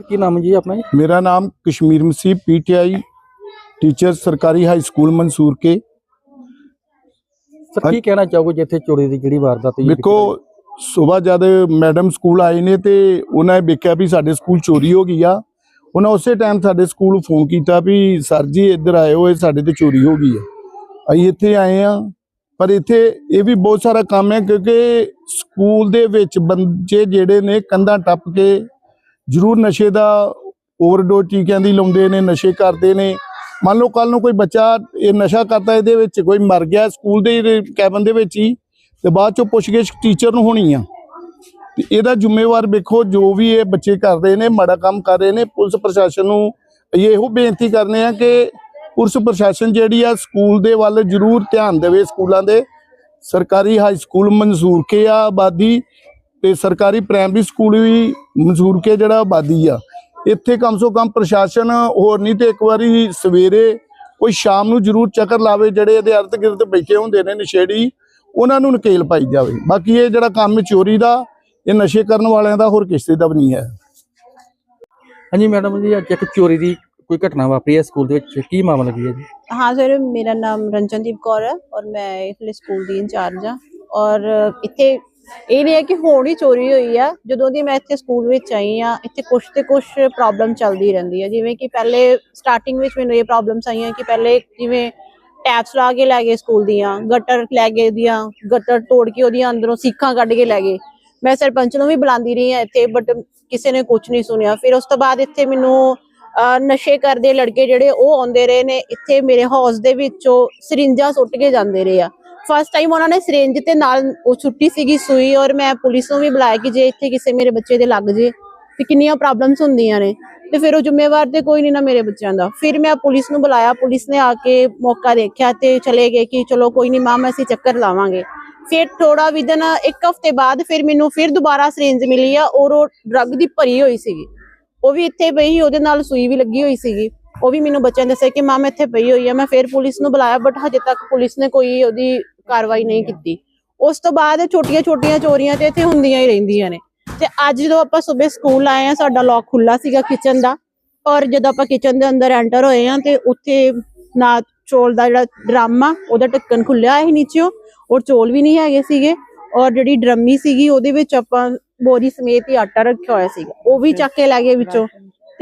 ਕੀ ਨਾਮ ਜੀ ਆਪਣਾ ਜੀ? ਮੇਰਾ ਨਾਮ ਕਸ਼ਮੀਰ ਮਸੀਹ ਪੀਟੀਆਈ ਟੀਚਰ ਸਰਕਾਰੀ high school Mansoor Ke. Sir ਕੀ ਕਹਿਣਾ ਚਾਹੋਗੇ ਜਿੱਥੇ ਚੋਰੀ ਦੀ ਜਿਹੜੀ ਵਾਰਦਾਤ ਹੋਈ ਵੇਖੋ ਸਵੇਰ ਜਦ ਮੈਡਮ ਸਕੂਲ ਆਏ ਨੇ ਤੇ ਉਹਨਾਂ ਨੇ ਵੇਖਿਆ ਵੀ ਸਾਡੇ ਸਕੂਲ ਚੋਰੀ ਹੋ ਗਈ ਆ। ਉਹਨਾਂ ਉਸੇ ਟਾਈਮ ਸਾਡੇ ਸਕੂਲ ਫੋਨ ਕੀਤਾ ਵੀ ਸਰ ਜੀ ਇੱਧਰ ਆਏ ਹੋਏ ਸਾਡੇ ਤੇ ਚੋਰੀ ਹੋ ਗਈ ਆ। ਅਸੀਂ ਇੱਥੇ ਆਏ ਆ। ਪਰ ਇੱਥੇ ਇਹ ਵੀ ਬਹੁਤ ਸਾਰਾ ਕੰਮ ਹੈ ਕਿਉਂਕਿ ਸਕੂਲ ਦੇ ਵਿੱਚ ਬੱਚੇ ਜਿਹੜੇ ਨੇ ਕੰਧਾਂ ਟੱਪ ਕੇ ਜ਼ਰੂਰ ਨਸ਼ੇ ਦਾ ਓਵਰਡੋਜ਼ ਟੀਕਿਆਂ ਦੀ ਲਾਉਂਦੇ ਨੇ, ਨਸ਼ੇ ਕਰਦੇ ਨੇ। ਮੰਨ ਲਓ ਕੱਲ ਨੂੰ ਕੋਈ ਬੱਚਾ ਇਹ ਨਸ਼ਾ ਕਰਦਾ, ਇਹਦੇ ਵਿੱਚ ਕੋਈ ਮਰ ਗਿਆ ਸਕੂਲ ਦੇ ਕੈਬਨ ਦੇ ਵਿੱਚ ਹੀ, ਤੇ ਬਾਅਦ ਚੋਂ ਪੁੱਛਗਿੱਛ ਟੀਚਰ ਨੂੰ ਹੋਣੀ ਆ। ਤੇ ਇਹਦਾ ਜ਼ਿੰਮੇਵਾਰ ਵੇਖੋ, ਜੋ ਵੀ ਇਹ ਬੱਚੇ ਕਰ ਰਹੇ ਨੇ, ਮਾੜਾ ਕੰਮ ਕਰ ਰਹੇ ਨੇ, ਪੁਲਿਸ ਪ੍ਰਸ਼ਾਸਨ ਨੂੰ ਅਸੀਂ ਇਹੋ ਬੇਨਤੀ ਕਰਨੇ ਆ ਕਿ ਪੁਲਿਸ ਪ੍ਰਸ਼ਾਸਨ ਜਿਹੜੀ ਆ, ਸਕੂਲ ਦੇ ਵੱਲ ਜ਼ਰੂਰ ਧਿਆਨ ਦੇਵੇ ਸਕੂਲਾਂ ਦੇ। ਸਰਕਾਰੀ ਹਾਈ ਸਕੂਲ ਮਨਜ਼ੂਰ ਕੇ ਆ ਆਬਾਦੀ ਤੇ ਸਰਕਾਰੀ ਪ੍ਰਾਇਮਰੀ ਸਕੂਲ ਵੀ ਮਨਜ਼ੂਰ ਕੇ ਜਿਹੜਾ ਆਬਾਦੀ ਆ। ਇੱਥੇ ਕਮ ਸੋ ਕਮ ਪ੍ਰਸ਼ਾਸਨ ਹੋਰ ਨਹੀਂ ਤੇ ਇੱਕ ਵਾਰੀ ਸਵੇਰੇ ਕੋਈ ਸ਼ਾਮ ਨੂੰ ਜ਼ਰੂਰ ਚੱਕਰ ਲਾਵੇ ਜਿਹੜੇ ਇਹਦੇ ਅਰਧ ਗਿਰਦ ਬੈਠੇ ਹੁੰਦੇ ਨੇ ਨਸ਼ੇੜੀ ਉਹਨਾਂ ਨੂੰ ਨਕੇਲ ਪਾਈ ਜਾਵੇ। ਬਾਕੀ ਇਹ ਜਿਹੜਾ ਕੰਮ ਚੋਰੀ ਦਾ ਇਹ ਨਸ਼ੇ ਕਰਨ ਵਾਲਿਆਂ ਦਾ ਹੋਰ ਕਿਸੇ ਦਾ ਵੀ ਨਹੀਂ ਹੈ। ਹਾਂਜੀ ਮੈਡਮ ਜੀ ਅੱਜ ਇੱਕ ਚੋਰੀ ਦੀ ਕੋਈ ਘਟਨਾ ਵਾਪਰੀ ਹੈ ਸਕੂਲ ਦੇ ਵਿੱਚ। ਕੀ ਮਾਮਲਾ ਕੀ ਹੈ ਜੀ? ਹਾਂ ਸਰ ਮੇਰਾ ਨਾਮ ਰੰਜਨਦੀਪ ਕੌਰ ਹੈ ਔਰ ਮੈਂ ਇਸ ਸਕੂਲ ਦੀ ਇੰਚਾਰਜ ਹਾਂ ਔਰ ਇੱਥੇ ਇਹ ਨਹੀਂ ਹੈ ਕਿ ਹੁਣ ਹੀ ਚੋਰੀ ਹੋਈ ਆ, ਜਦੋਂ ਦੀ ਮੈਂ ਇੱਥੇ ਸਕੂਲ ਵਿੱਚ ਆਈ ਆ, ਇੱਥੇ ਕੁਛ ਤੇ ਕੁਛ ਪ੍ਰੋਬਲਮ ਚੱਲਦੀ ਰਹਿੰਦੀ ਹੈ ਜਿਵੇਂ ਕਿ ਪਹਿਲੇ ਸਟਾਰਟਿੰਗ ਵਿੱਚ ਮੈਨੂੰ ਇਹ ਪ੍ਰੋਬਲਮਸ ਆਈਆਂ ਕਿ ਪਹਿਲੇ ਜਿਵੇਂ ਟੈਪਸ ਲਾ ਕੇ ਲੈ ਗਏ ਸਕੂਲ ਦੀਆਂ ਗਟਰ ਲੈ ਗਏ ਦੀਆਂ ਗਟਰ ਤੋੜ ਕੇ ਉਹਦੀਆਂ ਅੰਦਰੋਂ ਸੀਖਾਂ ਕੱਢ ਕੇ ਲੈ ਗਏ। ਮੈਂ ਸਰਪੰਚ ਨੂੰ ਵੀ ਬੁਲਾਉਂਦੀ ਰਹੀ ਹਾਂ ਇੱਥੇ ਬਟ ਕਿਸੇ ਨੇ ਕੁਝ ਨਹੀਂ ਸੁਣਿਆ। ਫਿਰ ਉਸ ਤੋਂ ਬਾਅਦ ਇੱਥੇ ਮੈਨੂੰ ਨਸ਼ੇ ਕਰਦੇ ਲੜਕੇ ਜਿਹੜੇ ਉਹ ਆਉਂਦੇ ਰਹੇ ਨੇ, ਇੱਥੇ ਮੇਰੇ ਹਾਊਸ ਦੇ ਵਿੱਚੋਂ ਸਰਿੰਜਾਂ ਸੁੱਟ ਕੇ ਜਾਂਦੇ ਰਹੇ ਆ। ਫਸਟ ਟਾਈਮ ਉਹਨਾਂ ਨੇ ਸਰਿੰਜ ਤੇ ਨਾਲ ਉਹ ਛੁੱਟੀ ਸੀਗੀ ਸੂਈ ਔਰ ਮੈਂ ਪੁਲਿਸ ਨੂੰ ਵੀ ਬੁਲਾਇਆ ਕਿ ਜੇ ਇੱਥੇ ਕਿਸੇ ਮੇਰੇ ਬੱਚੇ ਦੇ ਲੱਗ ਜੇ ਤੇ ਕਿੰਨੀਆਂ ਪ੍ਰੋਬਲਮਸ ਹੁੰਦੀਆਂ ਨੇ। ਤੇ ਫਿਰ ਉਹ ਜ਼ਿੰਮੇਵਾਰ ਤੇ ਕੋਈ ਨਹੀਂ ਨਾ ਮੇਰੇ ਬੱਚਿਆਂ ਦਾ। ਫਿਰ ਮੈਂ ਪੁਲਿਸ ਨੂੰ ਬੁਲਾਇਆ, ਪੁਲਿਸ ਨੇ ਆ ਕੇ ਮੌਕਾ ਦੇਖਿਆ ਤੇ ਚਲੇ ਗਏ ਕਿ ਚਲੋ ਕੋਈ ਨਹੀਂ ਮਾਮ ਅਸੀਂ ਚੱਕਰ ਲਾਵਾਂਗੇ। ਫਿਰ ਥੋੜਾ ਵਿਦਨ ਇੱਕ ਹਫ਼ਤੇ ਬਾਅਦ ਫਿਰ ਮੈਨੂੰ ਫਿਰ ਦੁਬਾਰਾ ਸਰਿੰਜ ਮਿਲੀ ਆ ਔਰ ਉਹ ਡਰੱਗ ਦੀ ਭਰੀ ਹੋਈ ਸੀਗੀ। ਉਹ ਵੀ ਇੱਥੇ ਪਈ, ਉਹਦੇ ਨਾਲ ਸੂਈ ਵੀ ਲੱਗੀ ਹੋਈ ਸੀਗੀ। ਉਹ ਵੀ ਮੈਨੂੰ ਬੱਚਿਆਂ ਨੇ ਦੱਸਿਆ ਕਿ ਮਾਮ ਇੱਥੇ ਪਈ ਹੋਈ ਆ। ਮੈਂ ਫਿਰ ਪੁਲਿਸ ਨੂੰ ਬੁਲਾਇਆ ਬਟ ਹਜੇ ਤੱਕ ਪੁਲਿਸ ਨੇ ਕੋਈ ਉਹਦੀ ਕਾਰਵਾਈ ਨਹੀਂ ਕੀਤੀ। ਉਸ ਤੋਂ ਬਾਅਦ ਛੋਟੀਆਂ-ਛੋਟੀਆਂ ਚੋਰੀਆਂ ਤੇ ਇੱਥੇ ਹੁੰਦੀਆਂ ਹੀ ਰਹਿੰਦੀਆਂ ਨੇ। ਤੇ ਅੱਜ ਜਦੋਂ ਆਪਾਂ ਸਵੇਰ ਸਕੂਲ ਆਏ ਆ ਸਾਡਾ ਲੌਕ ਖੁੱਲਾ ਸੀਗਾ ਕਿਚਨ ਦਾ। ਔਰ ਜਦੋਂ ਆਪਾਂ ਕਿਚਨ ਦੇ ਅੰਦਰ ਐਂਟਰ ਹੋਏ ਆ ਤੇ ਉੱਥੇ ਨਾ ਚੋਲ ਦਾ ਜਿਹੜਾ ਡਰਮ ਆ ਉਹਦਾ ਢੱਕਣ ਖੁੱਲਿਆ ਸੀ ਨੀਚੇੋਂ ਔਰ ਚੋਲ ਵੀ ਨਹੀਂ ਹੈਗੇ ਸੀਗੇ। ਔਰ ਜਿਹੜੀ ਡਰਮੀ ਸੀਗੀ ਉਹਦੇ ਵਿੱਚ ਆਪਾਂ ਬੋਰੀ ਸਮੇਤ ਹੀ ਆਟਾ ਰੱਖਿਆ ਹੋਇਆ ਸੀਗਾ। ਉਹ ਵੀ ਚੱਕ ਕੇ ਲੈ ਗਏ ਵਿੱਚੋਂ।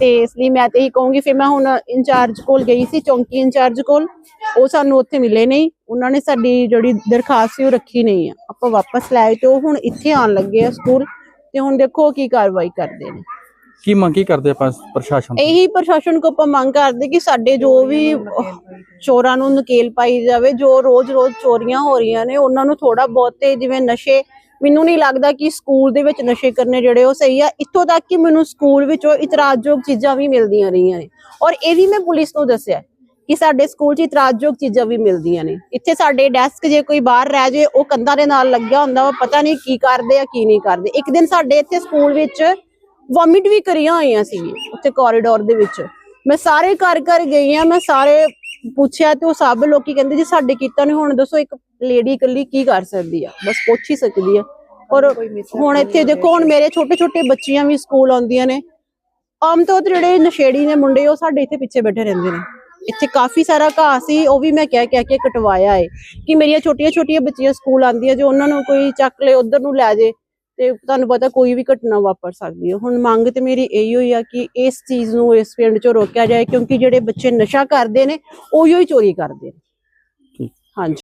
ਤੇ ਇਸ ਲਈ ਮੈਂ ਤੇ ਹੀ ਕਹੂੰਗੀ ਫਿਰ ਮੈਂ ਹੁਣ ਇੰਚਾਰਜ ਕੋਲ ਗਈ ਸੀ ਚੌਂਕੀ ਇੰਚਾਰਜ ਕੋਲ ਉਹ ਸਾਨੂੰ ਉੱਥੇ ਮਿਲੇ ਨਹੀਂ। ਉਹਨਾਂ ਨੇ ਸਾਡੀ ਜਿਹੜੀ ਦਰਖਾਸਤ ਸੀ ਉਹ ਰੱਖੀ ਨਹੀਂ ਆ। ਆਪਾਂ ਵਾਪਸ ਲੈ ਆਏ ਤੇ ਉਹ ਹੁਣ ਇੱਥੇ ਆਉਣ ਲੱਗੇ ਆ ਸਕੂਲ ਤੇ ਹੁਣ ਦੇਖੋ ਕੀ ਕਾਰਵਾਈ ਕਰਦੇ ਨੇ। ਕੀ ਮੰਗ ਕੀ ਕਰਦੇ ਆਪਾਂ ਪ੍ਰਸ਼ਾਸਨ ਤੋਂ? ਇਹੀ ਪ੍ਰਸ਼ਾਸਨ ਕੋ ਆਪਾਂ ਮੰਗ ਕਰਦੇ ਕਿ ਸਾਡੇ ਜੋ ਵੀ ਚੋਰਾਂ ਨੂੰ ਨਕੇਲ ਪਾਈ ਜਾਵੇ ਜੋ ਰੋਜ਼-ਰੋਜ਼ ਚੋਰੀਆਂ ਹੋ ਰਹੀਆਂ ਨੇ ਉਹਨਾਂ ਨੂੰ ਥੋੜਾ ਬਹੁਤ ਤੇ ਜਿਵੇਂ ਨਸ਼ੇ ਮੈਨੂੰ ਨਹੀਂ ਲੱਗਦਾ ਕਿ ਸਕੂਲ ਦੇ ਵਿੱਚ ਨਸ਼ੇ ਕਰਨੇ ਜਿਹੜੇ ਉਹ ਸਹੀ ਆ। ਇੱਥੋਂ ਤੱਕ ਕਿ ਮੈਨੂੰ ਸਕੂਲ ਵਿੱਚੋਂ ਇਤਰਾਜ਼ਯੋਗ ਚੀਜ਼ਾਂ ਵੀ ਮਿਲਦੀਆਂ ਰਹੀਆਂ ਨੇ। ਔਰ ਇਹ ਵੀ ਮੈਂ ਪੁਲਿਸ ਨੂੰ ਦੱਸਿਆ ਕਿ ਸਾਡੇ ਸਕੂਲ 'ਚ ਇਤਰਾਜ਼ਯੋਗ ਚੀਜ਼ਾਂ ਵੀ ਮਿਲਦੀਆਂ ਨੇ। ਇੱਥੇ ਸਾਡੇ ਡੈਸਕ ਜੇ ਕੋਈ ਬਾਹਰ ਰਹਿ ਜੇ, ਉਹ ਕੰਧਾਂ ਦੇ ਨਾਲ ਲੱਗਿਆ ਹੁੰਦਾ ਵਾ, ਪਤਾ ਨਹੀਂ ਕੀ ਕਰਦੇ ਆ, ਕੀ ਨਹੀਂ ਕਰਦੇ। ਇੱਕ ਦਿਨ ਸਾਡੇ ਇੱਥੇ ਸਕੂਲ ਵਿੱਚ ਵੋਮਿਟ ਵੀ ਕਰੀਆਂ ਹੋਈਆਂ ਸੀ ਉੱਥੇ ਕੋਰੀਡੋਰ ਦੇ ਵਿੱਚ। ਮੈਂ ਸਾਰੇ ਘਰ ਘਰ ਗਈ ਆ ਮੈਂ ਸਾਰੇ ਪੁੱਛਿਆ ਤੇ ਉਹ ਸਭ ਲੋਕੀ ਕਹਿੰਦੇ ਜੀ ਸਾਡੇ ਕੀਤਾ ਨੇ ਹੁਣ ਦੱਸੋ ਇੱਕ ਲੇਡੀ ਇਕੱਲੀ ਕੀ ਕਰ ਸਕਦੀ ਆ? ਬਸ ਪੁੱਛ ਹੀ ਸਕਦੀ ਆ। ਔਰ ਹੁਣ ਇੱਥੇ ਦੇਖੋ ਹੁਣ ਮੇਰੇ ਛੋਟੇ ਛੋਟੇ ਬੱਚੀਆਂ ਵੀ ਸਕੂਲ ਆਉਂਦੀਆਂ ਨੇ। ਆਮ ਤੌਰ ਤੇ ਜਿਹੜੇ ਨਸ਼ੇੜੀ ਨੇ ਮੁੰਡੇ ਉਹ ਸਾਡੇ ਇੱਥੇ ਪਿੱਛੇ ਬੈਠੇ ਰਹਿੰਦੇ ਨੇ। ਇੱਥੇ ਕਾਫੀ ਸਾਰਾ ਘਾਹ ਸੀ ਉਹ ਵੀ ਮੈਂ ਕਹਿ ਕਹਿ ਕੇ ਕਟਵਾਇਆ ਏ ਕਿ ਮੇਰੀਆਂ ਛੋਟੀਆਂ ਛੋਟੀਆਂ ਬੱਚੀਆਂ ਸਕੂਲ ਆਉਂਦੀਆਂ ਜੋ ਉਹਨਾਂ ਨੂੰ ਕੋਈ ਚੱਕ ਲੇ ਉਧਰ ਨੂੰ ਲੈ ਜੇ। ਤੇ ਤੁਹਾਨੂੰ ਪਤਾ ਕੋਈ ਵੀ ਘਟਨਾ ਵਾਪਰ ਸਕਦੀ ਹੈ। ਹੁਣ ਮੰਗ ਤੇ ਮੇਰੀ ਇਹੀ ਹੋਈ ਆ ਕਿ ਇਸ ਚੀਜ਼ ਨੂੰ ਇਸ ਪਿੰਡ 'ਚੋਂ ਰੋਕਿਆ ਜਾਏ ਕਿਉਂਕਿ ਜਿਹੜੇ ਬੱਚੇ ਨਸ਼ਾ ਕਰਦੇ ਨੇ ਉਹੀ ਹੀ ਚੋਰੀ ਕਰਦੇ ਨੇ। ਹਾਂਜੀ।